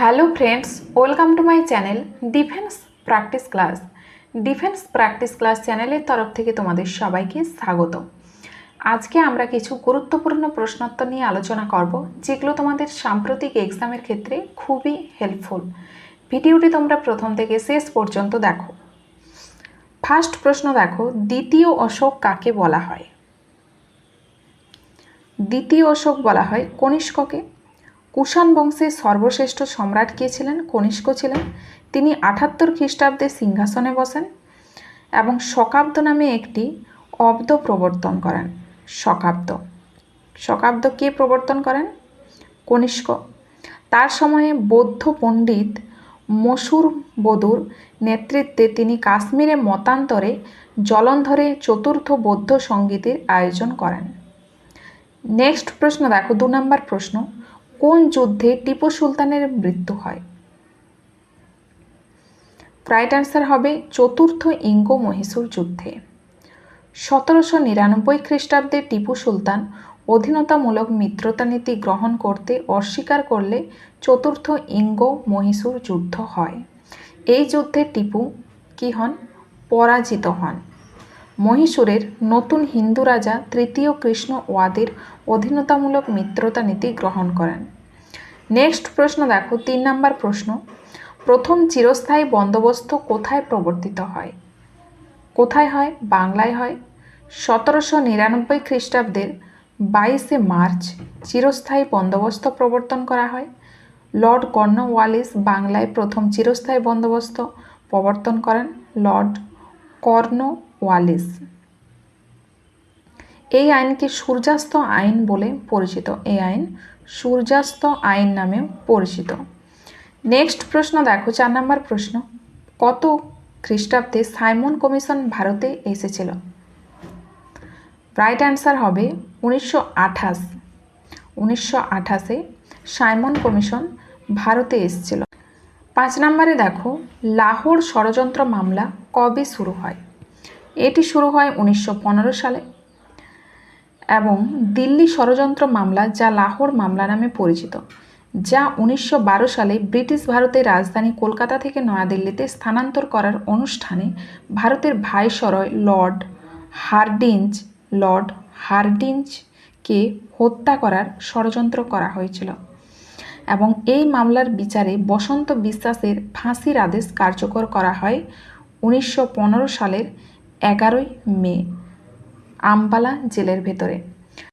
Hello friends welcome to my channel defence practice class defence practice class চ্যানেলের তরফ থেকে তোমাদের সবাইকে স্বাগত। আজকে আমরা কিছু গুরুত্বপূর্ণ প্রশ্নোত্তর নিয়ে আলোচনা করব, যেগুলো তোমাদের সাম্প্রতিক এক্সামের ক্ষেত্রে খুবই হেল্পফুল ভিডিওটি তোমরা প্রথম থেকে শেষ পর্যন্ত দেখো। ফার্স্ট প্রশ্ন দেখো, দ্বিতীয় অশোক কাকে বলা হয়? দ্বিতীয় অশোক বলা হয় কনিষ্ককে। কুষাণ বংশের সর্বশ্রেষ্ঠ সম্রাট কে ছিলেন? কনিষ্ক ছিলেন। তিনি আঠাত্তর খ্রিস্টাব্দে সিংহাসনে বসেন এবং শকাব্দ নামে একটি অব্দ প্রবর্তন করেন। শকাব্দ। শকাব্দ কে প্রবর্তন করেন? কনিষ্ক। তার সময়ে বৌদ্ধ পণ্ডিত মসুর বদুর নেতৃত্বে তিনি কাশ্মীরে মতান্তরে জলন্ধরে চতুর্থ বৌদ্ধ সঙ্গীতের আয়োজন করেন। নেক্সট প্রশ্ন দেখো, দু নম্বর প্রশ্ন। কোন যুদ্ধে টিপু সুলতানের মৃত্যু হয়? রাইট অ্যান্সার হবে চতুর্থ ইঙ্গ মহীশূর যুদ্ধে। সতেরোশো নিরানব্বই খ্রিস্টাব্দে টিপু সুলতান অধীনতামূলক মিত্রতা নীতি গ্রহণ করতে অস্বীকার করলে চতুর্থ ইঙ্গ মহীশূর যুদ্ধ হয়। এই যুদ্ধে টিপু কি হন? পরাজিত হন। মহীশূরের নতুন হিন্দু রাজা তৃতীয় কৃষ্ণ ওয়াদের অধীনতামূলক মিত্রতা নীতি গ্রহণ করেন। নেক্সট প্রশ্ন দেখো, তিন নম্বর প্রশ্ন। প্রথম চিরস্থায়ী বন্দোবস্ত কোথায় প্রবর্তিত হয়? কোথায় হয়? বাংলায় হয়। সতেরোশো নিরানব্বই খ্রিস্টাব্দের বাইশে মার্চ চিরস্থায়ী বন্দোবস্ত প্রবর্তন করা হয়। লর্ড কর্নওয়ালিস বাংলায় প্রথম চিরস্থায়ী বন্দোবস্ত প্রবর্তন করেন, লর্ড কর্নওয়ালিস। এই আইনকে সূর্যাস্ত আইন বলে পরিচিত। এই আইন সূর্যাস্ত আইন নামে পরিচিত। নেক্সট প্রশ্ন দেখো, চার নম্বর প্রশ্ন। কত খ্রিস্টাব্দে সাইমন কমিশন ভারতে এসেছিল? রাইট অ্যান্সার হবে উনিশশো আঠাশ। উনিশশো আঠাশে সাইমন কমিশন ভারতে এসেছিল। পাঁচ নম্বরে দেখো, লাহোর ষড়যন্ত্র মামলা কবে শুরু হয়? এটি শুরু হয় উনিশশো পনেরো সালে। এবং দিল্লি ষড়যন্ত্র মামলা যা লাহোর মামলা নামে পরিচিত, যা উনিশশো বারো সালে ব্রিটিশ ভারতের রাজধানী কলকাতা থেকে নয়াদিল্লিতে স্থানান্তর করার অনুষ্ঠানে ভারতের ভাইসরয় লর্ড হার্ডিঞ্জ, লর্ড হার্ডিঞ্জকে হত্যা করার ষড়যন্ত্র করা হয়েছিল এবং এই মামলার বিচারে বসন্ত বিশ্বাসের ফাঁসির আদেশ কার্যকর করা হয় উনিশশো পনেরো সালের এগারোই মে। আম্বালা জেলের ভেতরে।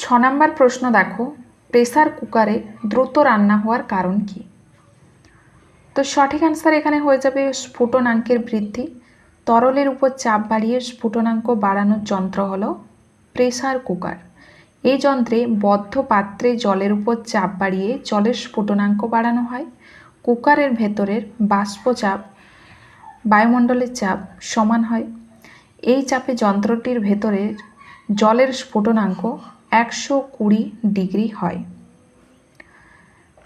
ছ নম্বর প্রশ্ন দেখো, প্রেসার কুকারে দ্রুত রান্না হওয়ার কারণ কি? তো সঠিক অ্যান্সার এখানে হয়ে যাবে স্ফুটনাঙ্কের বৃদ্ধি। তরলের উপর চাপ বাড়িয়ে স্ফুটনাঙ্ক বাড়ানোর যন্ত্র হলো প্রেসার কুকার। এই যন্ত্রে বদ্ধ পাত্রে জলের উপর চাপ বাড়িয়ে জলের স্ফুটনাঙ্ক বাড়ানো হয়। কুকারের ভেতরের বাষ্পচাপ, বায়ুমণ্ডলের চাপ সমান হয়। এই চাপে যন্ত্রটির ভেতরের জলের স্ফুটনাঙ্ক একশো কুড়ি ডিগ্রি হয়।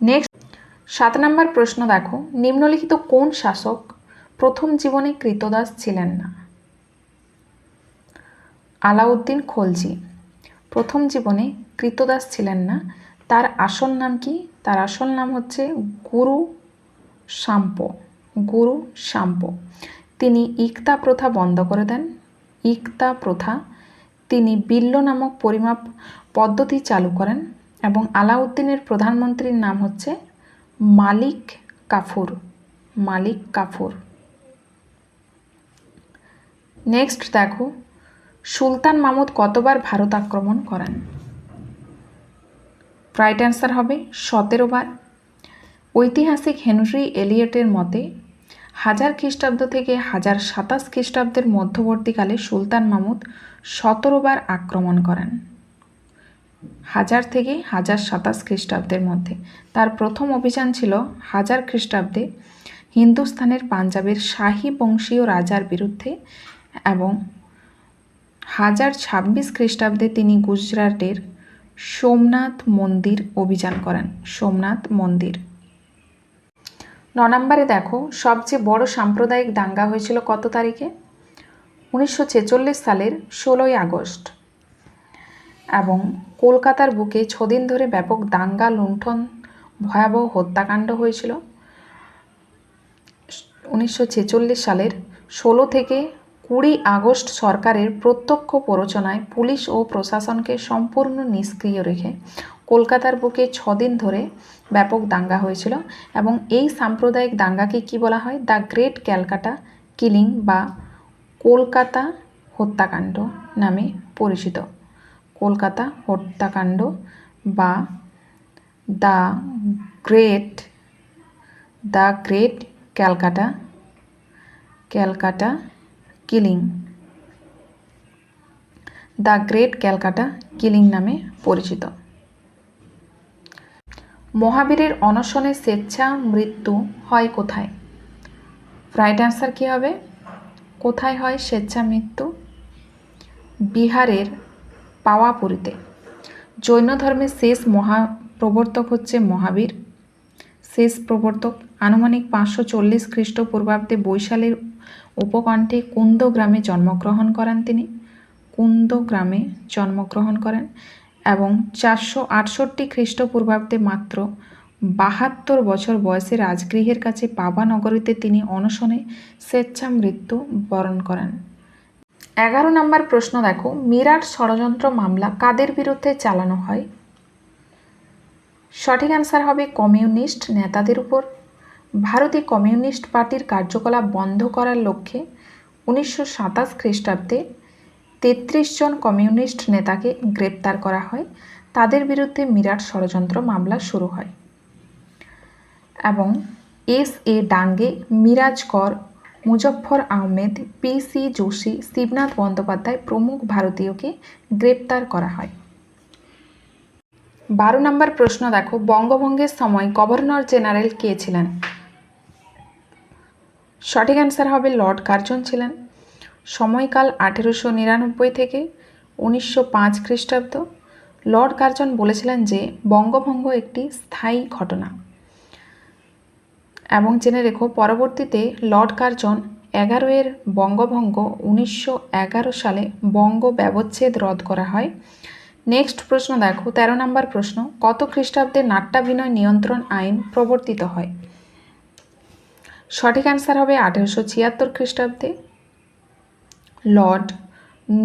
নেক্সট সাত নম্বর প্রশ্ন দেখো। নিম্নলিখিত কোন শাসক প্রথম জীবনে কৃতদাস ছিলেন না? আলাউদ্দিন খলজি। প্রথম জীবনে কৃতদাস ছিলেন না। তার আসল নাম কি? তার আসল নাম হচ্ছে গুরু শাম্প গুরু শাম্প তিনি ইকতা প্রথা বন্ধ করে দেন। ইকতা প্রথা তিনি বিল্ল নামক পরিমাপ পদ্ধতি চালু করেন এবং আলাউদ্দিনের প্রধানমন্ত্রীর নাম হচ্ছে মালিক কাফুর মালিক কাফুর। নেক্সট দেখো, সুলতান মামুদ কতবার ভারত আক্রমণ করেন? রাইট অ্যান্সার হবে সতেরো বার। ঐতিহাসিক হেনরি এলিয়টের মতে হাজার খ্রিস্টাব্দ থেকে হাজার সাতাশ খ্রিস্টাব্দের মধ্যবর্তীকালে সুলতান মামুদ সতেরো বার আক্রমণ করেন। হাজার থেকে হাজার সাতাশ খ্রিস্টাব্দের মধ্যে। তার প্রথম অভিযান ছিল হাজার খ্রিস্টাব্দে হিন্দুস্তানের পাঞ্জাবের শাহী বংশীয় রাজার বিরুদ্ধে এবং হাজার ছাব্বিশ খ্রিস্টাব্দে তিনি গুজরাটের সোমনাথ মন্দির অভিযান করেন। সোমনাথ মন্দির। নম্বরে দেখো, সবচেয়ে বড় সাম্প্রদায়িক দাঙ্গা হয়েছিল কত তারিখে? উনিশশো ছেচল্লিশ সালের ষোলোই আগস্ট। এবং কলকাতার বুকে ছদিন ধরে ব্যাপক দাঙ্গা, লুণ্ঠন, ভয়াবহ হত্যাকাণ্ড হয়েছিল। উনিশশো ছেচল্লিশ সালের ষোলো থেকে কুড়ি আগস্ট সরকারের প্রত্যক্ষ প্ররোচনায় পুলিশ ও প্রশাসনকে সম্পূর্ণ নিষ্ক্রিয় রেখে কলকাতার বুকে ছদিন ধরে ব্যাপক দাঙ্গা হয়েছিল এবং এই সাম্প্রদায়িক দাঙ্গাকে কি বলা হয়? দ্য গ্রেট ক্যালকাটা কিলিং বা কলকাতা হত্যাকাণ্ড নামে পরিচিত। কলকাতা হত্যাকাণ্ড বা the great the great Calcutta Calcutta killing. The great Calcutta killing নামে পরিচিত। মহাবীরের অনশনে স্বেচ্ছা, মৃত্যু হয় কোথায়? রাইট অ্যান্সার কী হবে? কোথায় হয় স্বেচ্ছা, মৃত্যু? বিহারের পাওয়াপুরীতে। জৈন ধর্মের শেষ মহা প্রবর্তক হচ্ছে মহাবীর। শেষ প্রবর্তক আনুমানিক পাঁচশো চল্লিশ খ্রিস্টপূর্বাব্দে বৈশালীর উপকণ্ঠে কুন্দ গ্রামে জন্মগ্রহণ করেন তিনি। কুন্দ গ্রামে জন্মগ্রহণ করেন। এবং চারশো আটষট্টি খ্রিস্টপূর্বাব্দে মাত্র বাহাত্তর বছর বয়সে রাজগৃহের কাছে পাবা নগরীতে তিনি অনশনে স্বেচ্ছা মৃত্যু বরণ করেন। এগারো নম্বর প্রশ্ন দেখো, মিরাট ষড়যন্ত্র মামলা কাদের বিরুদ্ধে চালানো হয়? সঠিক অ্যান্সার হবে কমিউনিস্ট নেতাদের উপর। ভারতে কমিউনিস্ট পার্টির কার্যকলাপ বন্ধ করার লক্ষ্যে উনিশশো সাতাশ খ্রিস্টাব্দে তেত্রিশ জন কমিউনিস্ট নেতাকে গ্রেপ্তার করা হয়। তাদের বিরুদ্ধে মিরাট ষড়যন্ত্র মামলা শুরু হয়। এবং S A Dange, Mirajkar, Muzaffar Ahmed, P C Joshi, Shibnath Bandyopadhyay প্রমুখ ভারতীয়কে গ্রেপ্তার করা হয়। বারো নম্বর প্রশ্ন দেখো, বঙ্গভঙ্গের সময় গভর্নর জেনারেল কে ছিলেন? সঠিক অ্যান্সার হবে লর্ড কার্জন ছিলেন। সময়কাল আঠেরোশো নিরানব্বই থেকে উনিশশো পাঁচ খ্রিস্টাব্দ, লর্ড কার্জন বলেছিলেন যে বঙ্গভঙ্গ একটি স্থায়ী ঘটনা। এবং জেনে রেখো, পরবর্তীতে লর্ড কার্জন এগারোয়ের বঙ্গভঙ্গ উনিশশো এগারো সালে বঙ্গ ব্যবচ্ছেদ রদ করা হয়। নেক্সট প্রশ্ন দেখো, তেরো নম্বর প্রশ্ন, কত খ্রিস্টাব্দে নাট্যাভিনয় নিয়ন্ত্রণ আইন প্রবর্তিত হয়? সঠিক অ্যান্সার হবে আঠেরোশো ছিয়াত্তর খ্রিস্টাব্দে। Lord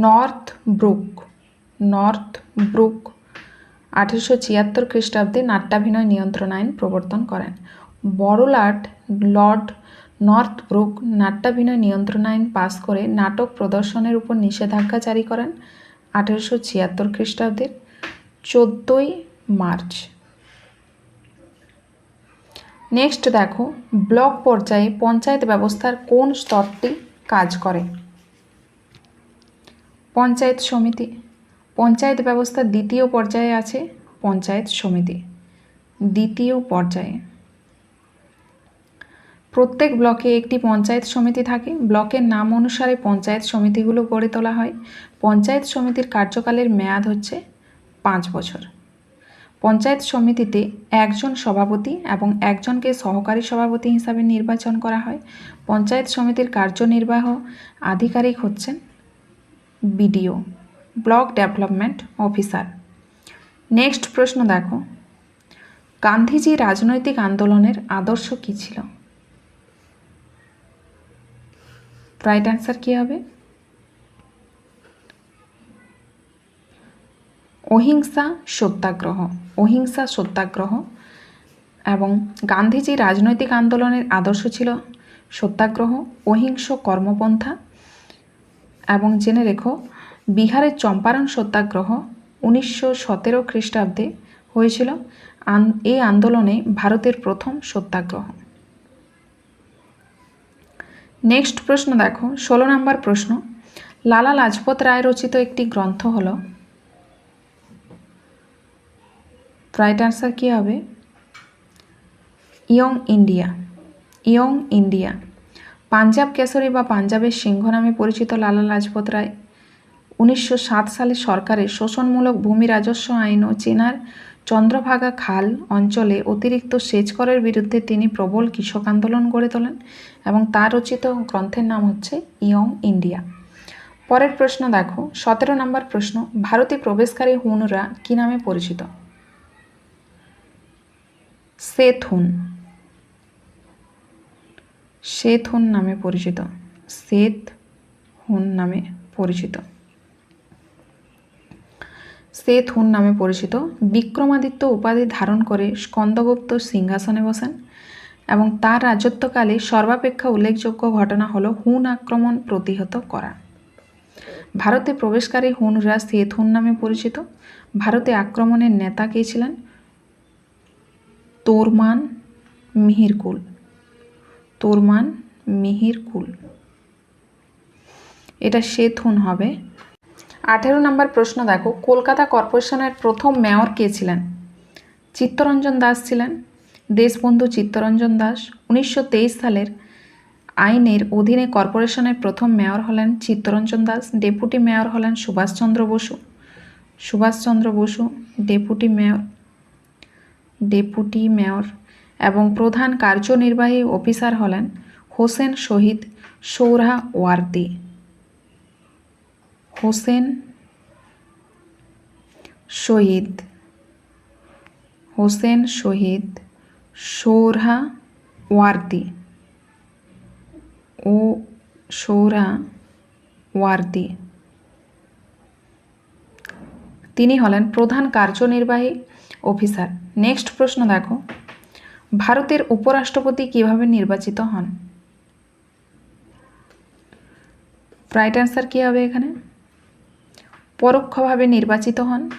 Northbrook Northbrook আঠেরোশো ছিয়াত্তর খ্রিস্টাব্দে নাট্যাভিনয় নিয়ন্ত্রণ আইন প্রবর্তন করেন। বড়লাট লর্ড নর্থ ব্রুক নাট্যাভিনয় নিয়ন্ত্রণ আইন পাশ করে নাটক প্রদর্শনের উপর নিষেধাজ্ঞা জারি করেন আঠেরোশো ছিয়াত্তর খ্রিস্টাব্দের চোদ্দোই মার্চ। নেক্সট দেখো, ব্লক পর্যায়ে পঞ্চায়েত ব্যবস্থার কোন স্তরটি কাজ করে? পঞ্চায়েত সমিতি। পঞ্চায়েত ব্যবস্থার দ্বিতীয় পর্যায়ে আছে, পঞ্চায়েত সমিতি। দ্বিতীয় পর্যায়ে। প্রত্যেক ব্লকে একটি পঞ্চায়েত সমিতি থাকে। ব্লকের নাম অনুসারে পঞ্চায়েত সমিতিগুলো গড়ে তোলা হয়। পঞ্চায়েত সমিতির কার্যকালের মেয়াদ হচ্ছে পাঁচ বছর। পঞ্চায়েত সমিতিতে একজন সভাপতি এবং একজনকে সহকারী সভাপতি হিসাবে নির্বাচন করা হয়। পঞ্চায়েত সমিতির কার্যনির্বাহ আধিকারিক হচ্ছেন BDO, block development officer. Next প্রশ্ন দেখো। গান্ধীজি রাজনৈতিক আন্দোলনের আদর্শ কী ছিল? রাইট অ্যান্সার কী হবে? অহিংসা সত্যাগ্রহ অহিংসা সত্যাগ্রহ এবং গান্ধীজি রাজনৈতিক আন্দোলনের আদর্শ ছিল সত্যাগ্রহ, অহিংস কর্মপন্থা এবং জেনে রেখো, বিহারের চম্পারণ সত্যাগ্রহ উনিশশো সতেরো খ্রিস্টাব্দে হয়েছিল এই আন্দোলনে ভারতের প্রথম সত্যাগ্রহ। নেক্সট প্রশ্ন দেখো, ষোলো নম্বর প্রশ্ন, লালা লাজপত রায় রচিত একটি গ্রন্থ হল, রাইট অ্যান্সার কী হবে? Young India Young India. Punjab Kesari বা পাঞ্জাবের সিংহ নামে পরিচিত লালা লাজপত রায় উনিশশো সাত সালে সরকারের শোষণমূলক ভূমি রাজস্ব আইন ও চেনার চন্দ্রভাগা খাল অঞ্চলে অতিরিক্ত সেচ করের বিরুদ্ধে তিনি প্রবল কৃষক আন্দোলন গড়ে তোলেন এবং তার রচিত গ্রন্থের নাম হচ্ছে ইয়ং ইন্ডিয়া। পরের প্রশ্ন দেখো, সতেরো নম্বর প্রশ্ন, ভারতে প্রবেশকারী হুনরা কি নামে পরিচিত? সেথুন। শ্বেত হুন নামে পরিচিত। শ্বেত হুন নামে পরিচিত। শ্বেত হুন নামে পরিচিত বিক্রমাদিত্য উপাধি ধারণ করে স্কন্দগুপ্ত সিংহাসনে বসেন এবং তার রাজত্বকালে সর্বাপেক্ষা উল্লেখযোগ্য ঘটনা হলো হুন আক্রমণ প্রতিহত করা। ভারতে প্রবেশকারী হুনরা শ্বেত হুন নামে পরিচিত। ভারতে আক্রমণের নেতা কে ছিলেন? তোরমান মিহিরকুল। তোরমান মিহিরকুল এটা শ্বেতহুন হবে। আঠেরো নম্বর প্রশ্ন দেখো, কলকাতা কর্পোরেশনের প্রথম মেয়র কে ছিলেন? চিত্তরঞ্জন দাস ছিলেন, দেশবন্ধু চিত্তরঞ্জন দাস। উনিশশো তেইশ সালের আইনের অধীনে কর্পোরেশনের প্রথম মেয়র হলেন চিত্তরঞ্জন দাস, ডেপুটি মেয়র হলেন Subhas Chandra Bose. Subhas Chandra Bose, deputy mayor deputy mayor এবং প্রধান কার্যনির্বাহী অফিসার হলেন হোসেন শহীদ সৌরা ওয়ার্দি। হোসেন শহীদ। হোসেন শহীদ সৌরা ওয়ার্দি। ও সৌরা ওয়ার্দি। তিনি হলেন প্রধান কার্যনির্বাহী অফিসার। নেক্সট প্রশ্ন দেখো। ভারতের উপরাষ্ট্রপতি কীভাবে নির্বাচিত হন? রাইট অ্যান্সার কী হবে এখানে? পরোক্ষভাবে নির্বাচিত হন।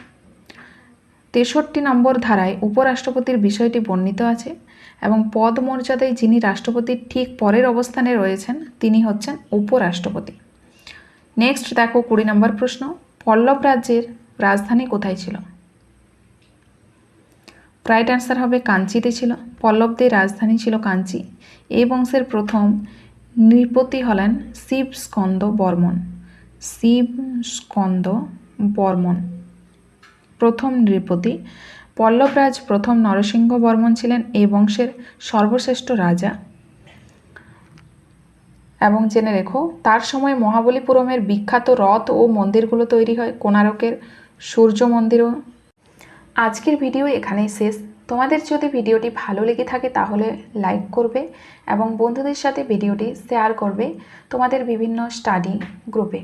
তেষট্টি নম্বর ধারায় উপরাষ্ট্রপতির বিষয়টি বর্ণিত আছে এবং পদ মর্যাদায় যিনি রাষ্ট্রপতির ঠিক পরের অবস্থানে রয়েছেন, তিনি হচ্ছেন উপরাষ্ট্রপতি। নেক্সট দেখো কুড়ি নম্বর প্রশ্ন, পল্লব রাজ্যের রাজধানী কোথায় ছিল? রাইট অ্যান্সার হবে কাঞ্চিতে ছিল, পল্লবদের রাজধানী ছিল কাঞ্চি। এই বংশের প্রথম নৃপতি হলেন শিব স্কন্দ বর্মন। শিব স্কন্দ বর্মন প্রথম নৃপতি। পল্লবরাজ প্রথম নরসিংহ বর্মন ছিলেন এই বংশের সর্বশ্রেষ্ঠ রাজা। এবং জেনে রেখো, তার সময় মহাবলীপুরমের বিখ্যাত রথ ও মন্দিরগুলো তৈরি হয়। কোণারকের সূর্য মন্দিরও আজকের ভিডিও এখানেই শেষ। তোমাদের যদি ভিডিওটি ভালো লেগে থাকে তাহলে লাইক করবে এবং বন্ধুদের সাথে ভিডিওটি শেয়ার করবে তোমাদের বিভিন্ন স্টাডি গ্রুপে।